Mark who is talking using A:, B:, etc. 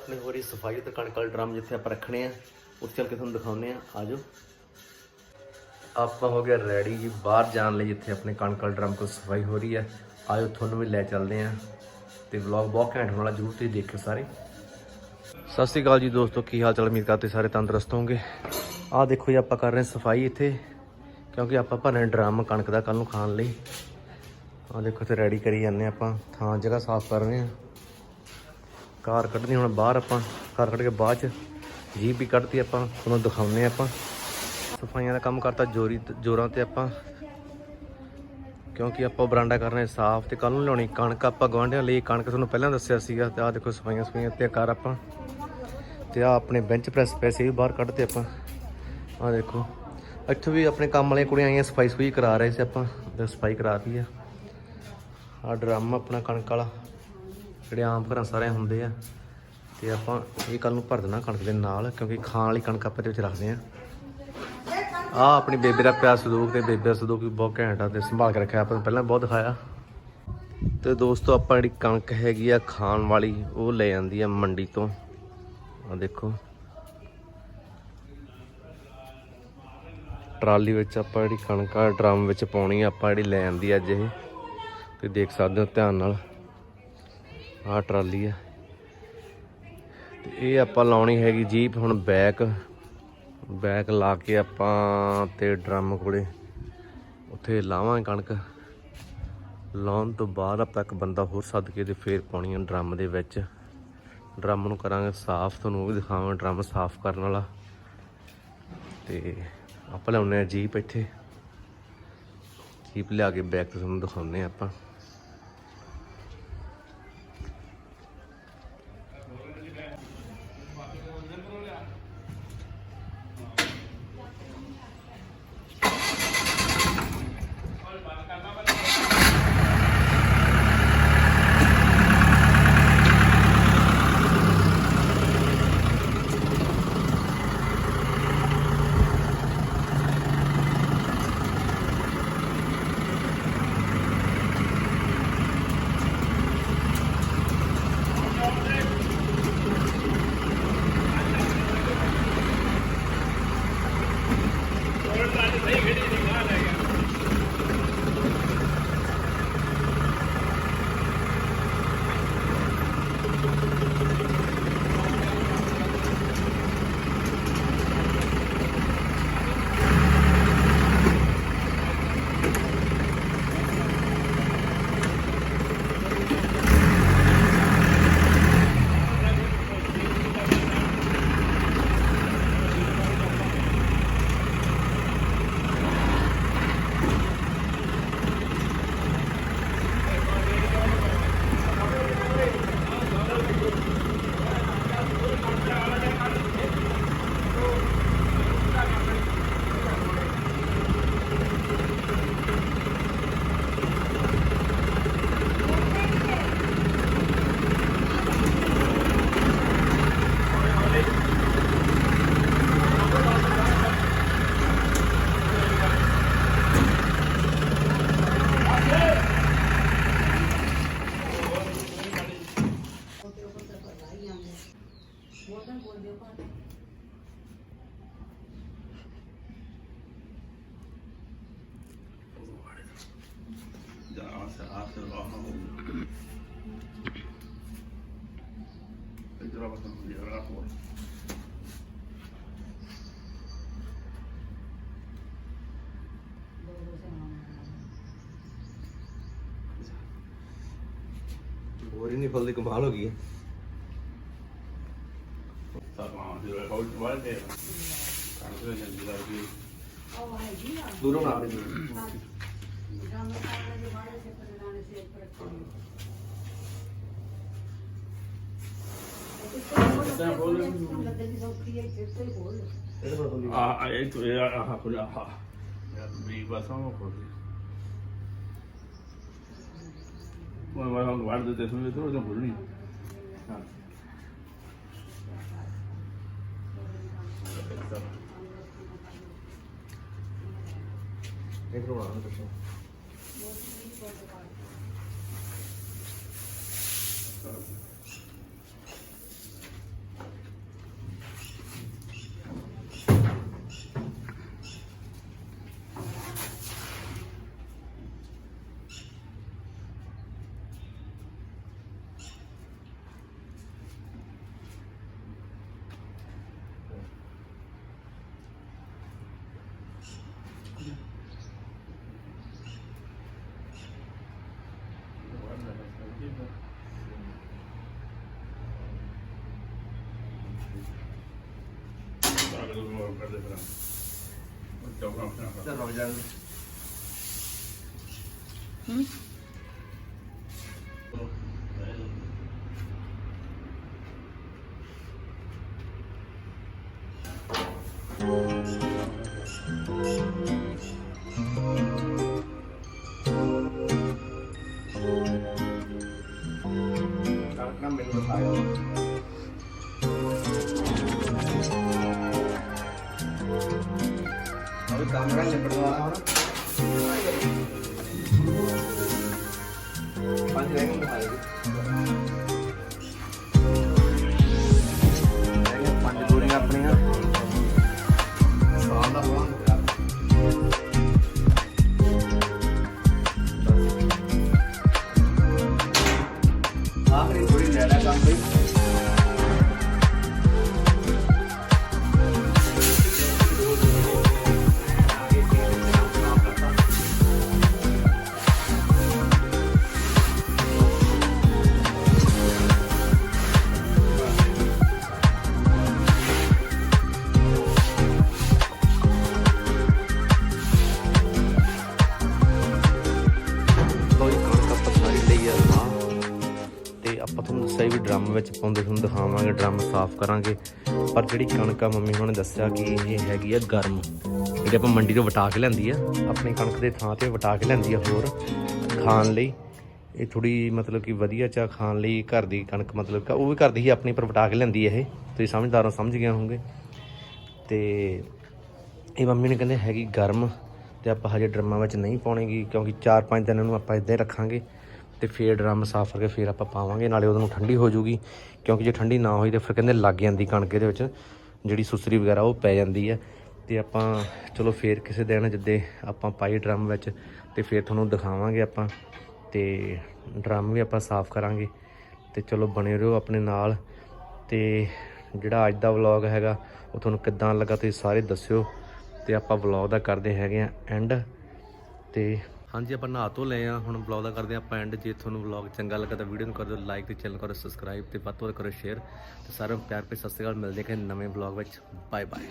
A: ਆਪਣੀ ਹੋ ਰਹੀ ਸਫ਼ਾਈ ਤੇ ਕਣਕ ਵਾਲੇ ਡਰਮ ਜਿੱਥੇ ਆਪਾਂ ਰੱਖਣੇ ਆ, ਉੱਥੇ ਚੱਲ ਕੇ ਤੁਹਾਨੂੰ ਦਿਖਾਉਂਦੇ ਆ। ਆਜੋ। ਆਪਾਂ ਹੋ ਗਿਆ ਰੈਡੀ ਜੀ, ਬਾਹਰ ਜਾਣ ਲਈ ਜਿੱਥੇ ਆਪਣੇ ਕਣਕ ਵਾਲੇ ਡਰਮ ਕੋਲ ਸਫ਼ਾਈ ਹੋ ਰਹੀ ਆ। ਆਜੋ, ਤੁਹਾਨੂੰ ਵੀ ਲੈ ਚੱਲਦੇ ਆ ਤੇ ਵਲੌਗ ਬਹੁਤ ਘੈਂਟ ਹੋਣ ਵਾਲਾ, ਜਰੂਰ ਤੁਸੀਂ ਦੇਖਿਓ ਸਾਰੇ। ਸਤਿ ਸ਼੍ਰੀ ਅਕਾਲ ਜੀ ਦੋਸਤੋ, ਕੀ ਹਾਲ ਚਾਲ? ਉਮੀਦ ਕਰਦੇ ਸਾਰੇ ਤੰਦਰੁਸਤ ਹੋਵੋਗੇ। ਆਹ ਦੇਖੋ ਜੀ, ਆਪਾਂ ਕਰ ਰਹੇ ਹਾਂ ਸਫ਼ਾਈ ਇੱਥੇ, ਕਿਉਂਕਿ ਆਪਾਂ ਭਰਨੇ ਡਰਮ ਕਣਕ ਦਾ ਕੱਲ ਨੂੰ ਖਾਣ ਲਈ। ਆਹ ਦੇਖੋ ਤੇ ਰੈਡੀ ਕਰੀ ਜਾਂਦੇ ਆਪਾਂ। ਥਾਂ, ਜਗ੍ਹਾ ਸਾਫ਼ ਕਰ ਰਹੇ ਹਾਂ। ਕਾਰ ਕੱਢਣੀ, ਹੁਣ ਬਾਹਰ ਆਪਾਂ, ਕਾਰ ਕੱਢ ਕੇ ਬਾਅਦ ਚ ਜੀਪ ਵੀ ਕੱਢਤੀ ਆਪਾਂ, ਤੁਹਾਨੂੰ ਦਿਖਾਉਂਦੇ ਆਪਾਂ। ਸਫਾਈਆਂ ਦਾ ਕੰਮ ਕਰਤਾ, ਜੋਰੀ, ਜੋਰਾਂ ਤੇ ਆਪਾਂ। ਕਿਉਂਕਿ ਆਪਾਂ ਬਰਾਂਡਾ ਕਰਨਾ ਸਾਫ਼ ਤੇ ਕੱਲ ਨੂੰ ਲਿਆਉਣੀ, ਕਣਕ ਆਪਾਂ ਗਵਾਂਢੀਆਂ ਲਈ, ਕਣਕ ਤੁਹਾਨੂੰ ਪਹਿਲਾਂ ਦੱਸਿਆ ਸੀਗਾ ਤੇ ਆਹ ਦੇਖੋ ਸਫਾਈਆਂ ਸਫਾਈਆਂ ਤੇ ਕਰ ਆਪਾਂ। ਤੇ ਆ ਆਪਣੇ ਬੈਂਚ ਪ੍ਰੈਸ ਪੈਸੇ ਵੀ ਬਾਹਰ ਕੱਢਤੇ ਆਪਾਂ। ਆਹ ਦੇਖੋ, ਇੱਥੇ ਵੀ ਆਪਣੇ ਕੰਮ ਵਾਲੀਆਂ ਕੁੜੀਆਂ ਆਈਆਂ ਸਫ਼ਾਈ ਸਫ਼ਾਈ ਕਰਾ ਰਹੇ ਸੀ ਆਪਾਂ, ਤੇ ਸਫ਼ਾਈ ਕਰਾਤੀ ਆ। ਆ ਡਰਮ ਆਪਣਾ ਕਣਕ ਵਾਲਾ। ਜਿਹੜੇ ਆਮ ਘਰਾਂ ਸਾਰੇ ਹੁੰਦੇ ਆ, ਤੇ ਆਪਾਂ ਇਹ ਕੱਲ ਨੂੰ ਭਰ ਦੇਣਾ ਕਣਕ ਦੇ ਨਾਲ, ਕਿਉਂਕਿ ਖਾਣ ਵਾਲੀ ਕਣਕ ਆਪਾਂ ਇਹਦੇ ਵਿੱਚ ਰੱਖਦੇ ਆ। ਆ ਆਪਣੀ ਬੇਬੇ ਦਾ ਪਿਆਰ ਸਦੂਕ ਤੇ ਬੇਬੇ ਦਾ ਸਦੂਕ ਵੀ ਬਹੁਤ ਘੈਂਟ ਆ ਤੇ ਸੰਭਾਲ ਕੇ ਰੱਖਿਆ ਆਪਾਂ ਨੂੰ, ਪਹਿਲਾਂ ਬਹੁਤ ਦਿਖਾਇਆ। ਤੇ ਦੋਸਤੋ, ਆਪਾਂ ਜਿਹੜੀ ਕਣਕ ਹੈਗੀ ਆ ਖਾਣ ਵਾਲੀ, ਉਹ ਲੈ ਜਾਂਦੀ ਆ ਮੰਡੀ ਤੋਂ। ਆ ਦੇਖੋ। ਟਰਾਲੀ ਵਿੱਚ ਆਪਾਂ ਜਿਹੜੀ ਕਣਕ ਆ, ਡਰਮ ਵਿੱਚ ਪਾਉਣੀ ਆ, ਆਪਾਂ ਜਿਹੜੀ ਲੈ ਆਂਦੀ ਅੱਜ ਇਹ। ਤੇ ਦੇਖ ਸਕਦੇ ਹੋ ਧਿਆਨ ਨਾਲ। ਆਹ ਟਰਾਲੀ ਆ। ਤੇ ਇਹ ਆਪਾਂ ਲਾਉਣੀ ਹੈਗੀ ਜੀਪ, ਹੁਣ ਬੈਕ। ਬੈਕ ਲਾ ਕੇ ਆਪਾਂ ਤੇ ਡਰਮ ਕੋਲੇ ਉੱਥੇ ਲਾਵਾਂਗੇ ਕਣਕ। ਲਾਉਣ ਤੋਂ ਬਾਅਦ ਆਪਾਂ ਇੱਕ ਬੰਦਾ ਹੋਰ ਸੱਦ ਕੇ ਤੇ ਫੇਰ ਪਾਉਣੀ ਆ ਡਰਮ ਦੇ ਵਿੱਚ। ਡਰਮ ਨੂੰ ਕਰਾਂਗੇ ਸਾਫ਼, ਤੁਹਾਨੂੰ ਉਹ ਵੀ ਦਿਖਾਵਾਂਗੇ ਡਰਮ ਸਾਫ਼ ਕਰਨ ਵਾਲਾ। ਤੇ ਆਪਾਂ ਲਿਆਉਂਦੇ ਆ ਜੀਪ ਇੱਥੇ। ਜੀਪ ਲਿਆ ਕੇ ਬੈਕ ਤੁਹਾਨੂੰ ਦਿਖਾਉਨੇ ਆਪਾਂ। ਤੇ ਤੁਹਾਨੂੰ ਦਿਖਾਉਂਦੇ ਆ ਆਪਾਂ ਹੋਰ ਹੀ ਨਹੀਂ ਫਲਦੀ ਕਮਾਲ ਹੋ ਗਈ ਹੈ। ਦੂਰੋਂ ਨਾ ਆਵੇ ਇਹਦੇ ਕੋਲ ਖੋਲੀ।
B: ਆ ਇਹ ਤੋਂ ਇਹ ਆ ਖੁੱਲਾ ਆ ਵੀ ਬਸ ਉਹ ਖੋਲ ਉਹ ਮੈਂ ਵਾਰ ਦੇ ਤੇ ਸੁਣੇ ਤੋਂ ਉਹ ਖੋਲਣੀ ਹਾਂ।
A: ਇਹ ਕੋਲ ਆਉਣਾ ਕੁਛ
B: ਅਗਲੇ ਨੂੰ ਕਰ ਦੇ ਫਿਰ ਚੌਕਾ ਆਪਣਾ
A: ਚੱਲ ਜਾ।
C: ਹੂੰ?
A: ਆਪਾਂ ਤੁਹਾਨੂੰ ਦੱਸਿਆ ਵੀ ਡਰਮ ਵਿੱਚ ਪਾਉਂਦੇ ਤੁਹਾਨੂੰ ਦਿਖਾਵਾਂਗੇ ਡਰਮ ਸਾਫ਼ ਕਰਾਂਗੇ। ਪਰ ਜਿਹੜੀ ਕਣਕ ਆ, ਮੰਮੀ ਹੁਣੇ ਦੱਸਿਆ ਕਿ ਇਹ ਹੈਗੀ ਆ ਗਰਮ। ਜਿਹੜੀ ਆਪਾਂ ਮੰਡੀ ਤੋਂ ਵਟਾ ਕੇ ਲੈਂਦੀ ਆ, ਆਪਣੀ ਕਣਕ ਦੇ ਥਾਂ ਤੇ ਵਟਾ ਕੇ ਲੈਂਦੀ ਆ ਹੋਰ ਖਾਣ ਲਈ। ਇਹ ਥੋੜੀ ਮਤਲਬ ਕਿ ਵਧੀਆ ਚਾ ਖਾਣ ਲਈ ਘਰ ਦੀ ਕਣਕ ਮਤਲਬ ਕਿ ਉਹ ਵੀ ਘਰ ਦੀ ਹੀ ਆਪਣੀ ਪਰ ਵਟਾ ਕੇ ਲੈਂਦੀ ਇਹ। ਤੁਸੀਂ ਸਮਝਦਾਰਾਂ ਸਮਝ ਗਏ ਹੋਵੋਗੇ। ਤੇ ਇਹ ਮੰਮੀ ਨੇ ਕਹਿੰਦੇ ਹੈਗੀ ਗਰਮ ਤੇ ਆਪਾਂ ਹਜੇ ਡਰਮਾਂ ਵਿੱਚ ਨਹੀਂ ਪਾਉਣੇਗੀ ਕਿਉਂਕਿ 4-5 ਦਿਨ ਇਹਨੂੰ ਆਪਾਂ ਇਦਾਂ ਹੀ ਰੱਖਾਂਗੇ। ਤੇ ਫੇਰ ਡਰਮ ਸਾਫ਼ ਕਰਕੇ ਫੇਰ ਆਪਾਂ ਪਾਵਾਂਗੇ, ਨਾਲੇ ਉਹਨੂੰ ਠੰਡੀ ਹੋ ਜੂਗੀ। ਕਿਉਂਕਿ ਜੇ ਠੰਡੀ ਨਾ ਹੋਈ ਤੇ ਫਿਰ ਕਹਿੰਦੇ ਲੱਗ ਜਾਂਦੀ ਕਣਕ ਦੇ ਵਿੱਚ, ਜਿਹੜੀ ਸੁਸਰੀ ਵਗੈਰਾ ਉਹ ਪੈ ਜਾਂਦੀ ਹੈ। ਤੇ ਆਪਾਂ, ਚਲੋ ਫੇਰ ਕਿਸੇ ਦਿਨ ਜਿੱਦੇ ਆਪਾਂ ਪਾਈ ਡਰਮ ਵਿੱਚ, ਤੇ ਫੇਰ ਤੁਹਾਨੂੰ ਦਿਖਾਵਾਂਗੇ ਆਪਾਂ, ਤੇ ਡਰਮ ਵੀ ਆਪਾਂ ਸਾਫ਼ ਕਰਾਂਗੇ। ਤੇ ਚਲੋ ਬਣੇ ਰਹੋ ਆਪਣੇ ਨਾਲ। ਤੇ ਜਿਹੜਾ ਅੱਜ ਦਾ ਵਲੌਗ ਹੈਗਾ, ਉਹ ਤੁਹਾਨੂੰ ਕਿੱਦਾਂ ਲੱਗਾ ਤੁਸੀਂ ਸਾਰੇ ਦੱਸਿਓ। ਤੇ ਆਪਾਂ ਵਲੌਗ ਦਾ ਕਰਦੇ ਹੈਗੇ ਆ ਐਂਡ। ਤੇ ਹਾਂਜੀ, ਆਪਾਂ ਨਹਾ ਤੋਂ ਲਏ ਆ। ਹੁਣ ਵਲੌਗ ਦਾ ਕਰਦੇ ਆਪਾਂ ਐਂਡ ਜੇ ਤੁਹਾਨੂੰ ਵਲੌਗ ਚੰਗਾ ਲੱਗਾ ਤਾਂ ਵੀਡੀਓ ਨੂੰ ਕਰ ਦਿਓ ਲਾਈਕ ਤੇ ਚੈਨਲ ਕਰੋ ਸਬਸਕ੍ਰਾਈਬ ਤੇ ਵੱਧ ਤੋਂ ਵੱਧ ਕਰੋ ਸ਼ੇਅਰ ਤੇ ਸਾਰਿਆਂ ਨੂੰ ਪਿਆਰ ਭਰੀ ਸਤਿ ਸ਼੍ਰੀ ਅਕਾਲ। ਮਿਲਦੇ ਹਾਂ ਨਵੇਂ ਵਲੌਗ ਵਿੱਚ। Bye bye